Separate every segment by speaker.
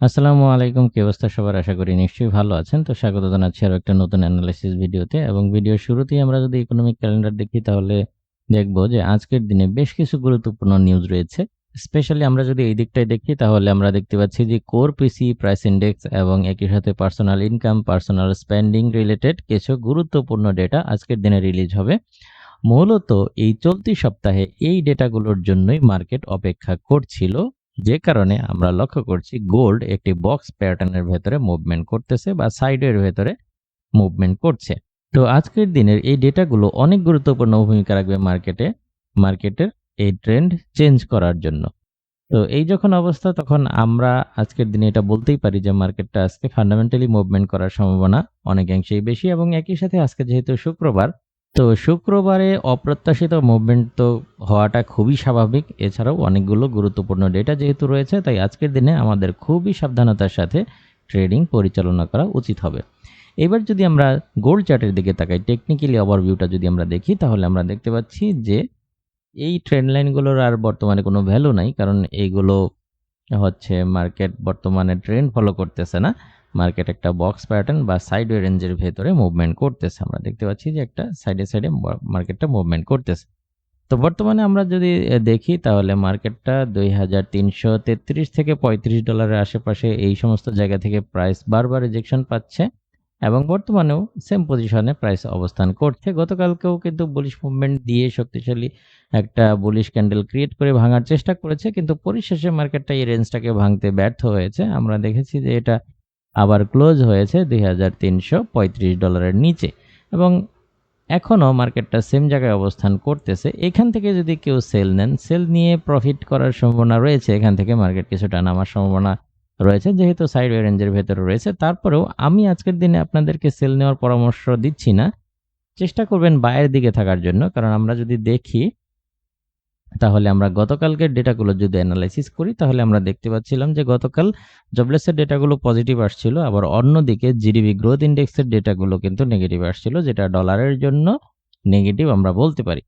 Speaker 1: আসসালামু আলাইকুম, কি অবস্থা সবার? আশা করি নিশ্চয়ই ভালো আছেন। তো স্বাগত জানাচ্ছি আরও একটা নতুন অ্যানালাইসিস ভিডিওতে এবং ভিডিওর শুরুতেই আমরা যদি ইকোনমিক ক্যালেন্ডার দেখি তাহলে দেখব যে আজকের দিনে বেশ কিছু গুরুত্বপূর্ণ নিউজ রয়েছে। স্পেশালি আমরা যদি এই দিকটাই দেখি তাহলে আমরা দেখতে পাচ্ছি যে কোর পিসি প্রাইস ইন্ডেক্স এবং একই সাথে personal income personal spending related কিছু গুরুত্বপূর্ণ ডেটা আজকের দিনে রিলিজ হবে। মূলত এই চলতি সপ্তাহে এই ডেটাগুলোর জন্যই মার্কেট অপেক্ষা করছিল। যে কারণে আমরা লক্ষ্য করছি গোল্ড একটি বক্স প্যাটার্নের ভেতরে মুভমেন্ট করতেছে বা সাইডের ভেতরে মুভমেন্ট করছে। তো আজকের দিনের এই ডেটাগুলো অনেক গুরুত্বপূর্ণ ভূমিকা রাখবে মার্কেটে মার্কেটের এই ট্রেন্ড চেঞ্জ করার জন্য। তো এই যখন অবস্থা, তখন আমরা আজকের দিনে এটা বলতেই পারি যে মার্কেটটা আজকে ফান্ডামেন্টালি মুভমেন্ট করার সম্ভাবনা অনেকাংশেই বেশি এবং একই সাথে আজকে যেহেতু শুক্রবার তো শুক্রবারে অপ্রত্যাশিত মুভমেন্ট তো হওয়াটা খুবই স্বাভাবিক। এছাড়াও অনেকগুলো গুরুত্বপূর্ণ ডেটা যেহেতু রয়েছে, তাই আজকের দিনে আমাদের খুবই সাবধানতার সাথে ট্রেডিং পরিচালনা করা উচিত হবে। এবার যদি আমরা গোল্ড চার্টের দিকে তাকাই টেকনিক্যালি ওভারভিউটা যদি আমরা দেখি, তাহলে আমরা দেখতে পাচ্ছি যে এই ট্রেন্ড লাইনগুলোর আর বর্তমানে কোনো ভ্যালু নাই, কারণ এইগুলো হচ্ছে মার্কেট বর্তমানে ট্রেন্ড ফলো করতেছে না। মার্কেট একটা বক্স প্যাটার্ন বা সাইড রেঞ্জের ভেতরে মুভমেন্ট করতেছে। আমরা দেখতে পাচ্ছি যে একটা সাইডে সাইডে মার্কেটটা মুভমেন্ট করতেছে। তো বর্তমানে আমরা যদি দেখি তাহলে মার্কেটটা দুই হাজার তিনশো তেত্রিশ থেকে পঁয়ত্রিশ ডলারের আশেপাশে এই সমস্ত জায়গা থেকে প্রাইস বারবার রিজেকশন পাচ্ছে এবং বর্তমানেও সেম পজিশনে প্রাইস অবস্থান করছে। গতকালকেও কিন্তু বুলিশ মুভমেন্ট দিয়ে শক্তিশালী একটা বুলিশ ক্যান্ডেল ক্রিয়েট করে ভাঙার চেষ্টা করেছে, কিন্তু পরিশেষে মার্কেটটা এই রেঞ্জটাকে ভাঙতে ব্যর্থ হয়েছে। আমরা দেখেছি যে এটা আবার ক্লোজ হয়েছে দুই হাজার তিনশো পঁয়ত্রিশ ডলারের নিচে। এবং এখনও মার্কেটটা সেম জায়গায় অবস্থান করতেছে। এখান থেকে যদি কেউ সেল নেন, সেল নিয়ে প্রফিট করার সম্ভাবনা রয়েছে। এখান থেকে মার্কেট কিছুটা নামার সম্ভাবনা রয়েছে। যেহেতু সাইড রেঞ্জের ভেতরে রয়েছে, তারপরেও আমি আজকের দিনে আপনাদেরকে সেল নেওয়ার পরামর্শ দিচ্ছি না। চেষ্টা করবেন বাইরের দিকে থাকার জন্য। কারণ আমরা যদি দেখি তাহলে আমরা গতকালকের ডেটাগুলো যদি অ্যানালাইসিস করি, তাহলে আমরা দেখতে পাচ্ছিলাম যে গতকাল জবলেসের ডেটাগুলো পজিটিভ আসছিল, আবার অন্যদিকে জিডিপি গ্রোথ ইন্ডেক্সের ডেটাগুলো কিন্তু নেগেটিভ আসছিল, যেটা ডলারের জন্য নেগেটিভ আমরা বলতে পারি।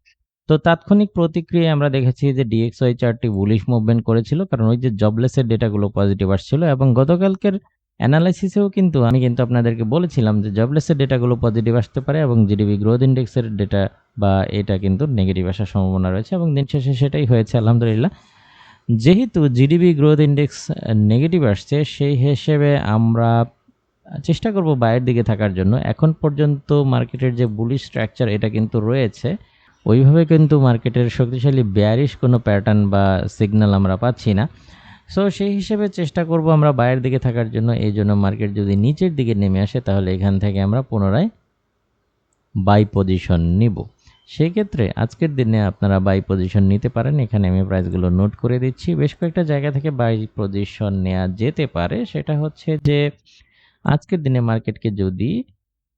Speaker 1: তো তাৎক্ষণিক প্রতিক্রিয়ায় আমরা দেখেছি যে ডিএক্সওয়াই চার্টটি বুলিশ মুভমেন্ট করেছিল, কারণ ওই যে জবলেসের ডেটাগুলো পজিটিভ আসছিল, এবং গতকালকের অ্যানালাইসিসেও কিন্তু আমি কিন্তু আপনাদেরকে বলেছিলাম যে জবলেসের ডেটাগুলো পজিটিভ আসতে পারে এবং জিডিপি গ্রোথ ইন্ডেক্সের ডেটা বা এটা কিন্তু নেগেটিভ আসার সম্ভাবনা রয়েছে এবং দিন শেষে সেটাই হয়েছে, আলহামদুলিল্লাহ। যেহেতু জিডিপি গ্রোথ ইন্ডেক্স নেগেটিভ আসছে, সেই হিসেবে আমরা চেষ্টা করব বাইরের দিকে থাকার জন্য। এখন পর্যন্ত মার্কেটের যে বুলি স্ট্রাকচার এটা কিন্তু রয়েছে, ওইভাবে কিন্তু মার্কেটের শক্তিশালী ব্যারিশ কোনো প্যাটার্ন বা সিগন্যাল আমরা পাচ্ছি না। সো সেই হিসেবে চেষ্টা করব আমরা বাইরের দিকে থাকার জন্য। এই জন্য মার্কেট যদি নিচের দিকে নেমে আসে, তাহলে এখান থেকে আমরা পুনরায় বাই পজিশন নিব। সেক্ষেত্রে আজকের দিনে আপনারা বাই পজিশন নিতে পারেন। এখানে আমি প্রাইসগুলো নোট করে দিচ্ছি। বেশ কয়েকটা জায়গা থেকে বাই পজিশন নেওয়া যেতে পারে। সেটা হচ্ছে যে, আজকের দিনে মার্কেটকে যদি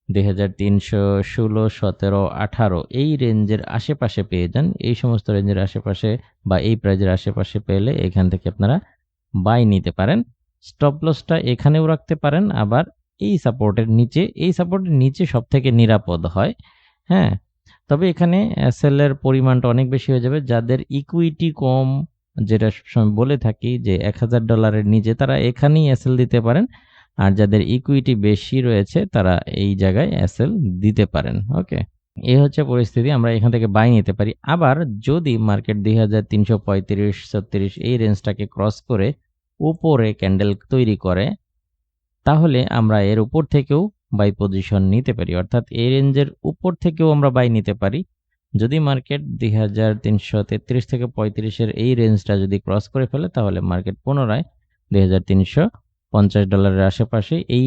Speaker 1: দুই হাজার তিনশো ষোলো, সতেরো, আঠারো এই রেঞ্জের আশেপাশে পেয়ে যান, এই সমস্ত রেঞ্জের আশেপাশে বা এই প্রাইজের আশেপাশে পেলে এখান থেকে আপনারা বাই নিতে পারেন। স্টপ লসটা এখানেও রাখতে পারেন। আবার এই সাপোর্টের নিচে, এই সাপোর্টের নিচে সব থেকে নিরাপদ হয়। হ্যাঁ? তবে এখানে সেলের পরিমাণটা অনেক বেশি হয়ে যাবে। যাদের ইকুইটি কম, যেটা সবসময় বলে থাকি যে এক হাজার ডলারের নিচে তারা এখানেই এসএল দিতে পারেন। আর যাদের ইকুইটি বেশি রয়েছে, তারা এই জায়গায় এসএল দিতে পারেন। ওকে এই হচ্ছে পরিস্থিতি, আমরা এখান থেকে বাই নিতে পারি। আবার যদি মার্কেট দুই হাজার তিনশো পঁয়ত্রিশ, ছত্রিশ এই রেঞ্জটাকে ক্রস করে উপরে ক্যান্ডেল তৈরি করে, তাহলে আমরা এর উপর থেকেও বাই পজিশন নিতে পারি। অর্থাৎ এই রেঞ্জের উপর থেকেও আমরা বাই নিতে পারি। যদি মার্কেট দুই হাজার তিনশো তেত্রিশ থেকে পঁয়ত্রিশের এই রেঞ্জটা যদি ক্রস করে ফেলে, তাহলে মার্কেট পুনরায় দুই হাজার তিনশো পঞ্চাশ ডলারের আশেপাশে এই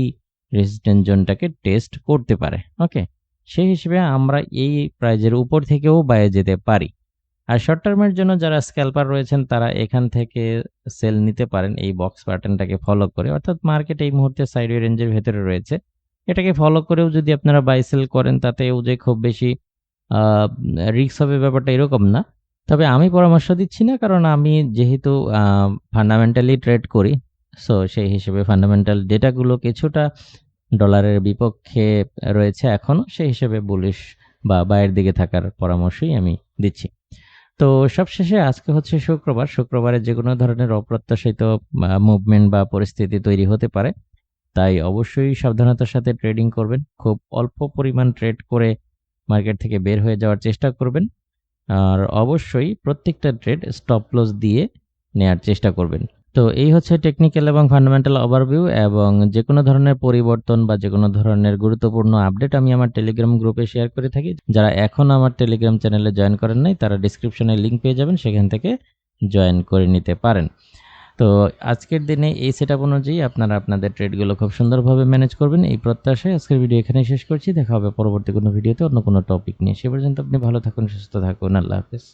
Speaker 1: রেজিস্ট্যান্স জোনটাকে টেস্ট করতে পারে। ওকে সেই হিসেবে আমরা এই প্রাইজের উপর থেকেও বাইরে যেতে পারি। আর শর্ট টার্মের জন্য যারা স্ক্যালপার রয়েছেন, তারা এখান থেকে সেল নিতে পারেন এই বক্স প্যাটার্নটাকে ফলো করে। অর্থাৎ মার্কেট এই মুহূর্তে সাইড রেঞ্জের ভেতরে রয়েছে। এটাকে ফলো করেও যদি আপনারা বাই সেল করেন, তাতেও যে খুব বেশি রিক্স হবে ব্যাপারটা এরকম না। তবে আমি পরামর্শ দিচ্ছি না, কারণ আমি যেহেতু ফান্ডামেন্টালি ট্রেড করি সো সেই হিসেবে ফান্ডামেন্টাল ডেটাগুলো কিছুটা ডলারের বিপক্ষে রয়েছে এখনও সেই হিসেবে বুলিশ বা বাইরের দিকে থাকার পরামর্শই আমি দিচ্ছি। তো সবশেষে আজকে হচ্ছে শুক্রবার, শুক্রবারে যে কোনো ধরনের অপ্রত্যাশিত মুভমেন্ট বা পরিস্থিতি তৈরি হতে পারে, তাই অবশ্যই সাবধানতার সাথে ট্রেডিং করবেন, খুব অল্প পরিমাণ ট্রেড করে মার্কেট থেকে বের হয়ে যাওয়ার চেষ্টা করবেন, আর অবশ্যই প্রত্যেকটা ট্রেড স্টপ লস দিয়ে নেয়ার চেষ্টা করবেন। তো এই হচ্ছে টেকনিক্যাল এবং ফান্ডামেন্টাল ওভারভিউ এবং যে কোনো ধরনের পরিবর্তন বা যে কোনো ধরনের গুরুত্বপূর্ণ আপডেট আমি আমার টেলিগ্রাম গ্রুপে শেয়ার করে থাকি। যারা এখন আমার টেলিগ্রাম চ্যানেলে জয়েন করেন নাই, তারা ডিসক্রিপশনে লিঙ্ক পেয়ে যাবেন, সেখান থেকে জয়েন করে নিতে পারেন। তো আজকের দিনে এই সেট অনুযায়ী আপনারা আপনাদের ট্রেডগুলো খুব সুন্দরভাবে ম্যানেজ করবেন। এই প্রত্যাশায় আজকের ভিডিও এখানে শেষ করছি। দেখা হবে পরবর্তী কোনো ভিডিওতে অন্য কোনো টপিক নিয়ে। সে পর্যন্ত আপনি ভালো থাকুন, সুস্থ থাকুন। আল্লাহ হাফেজ।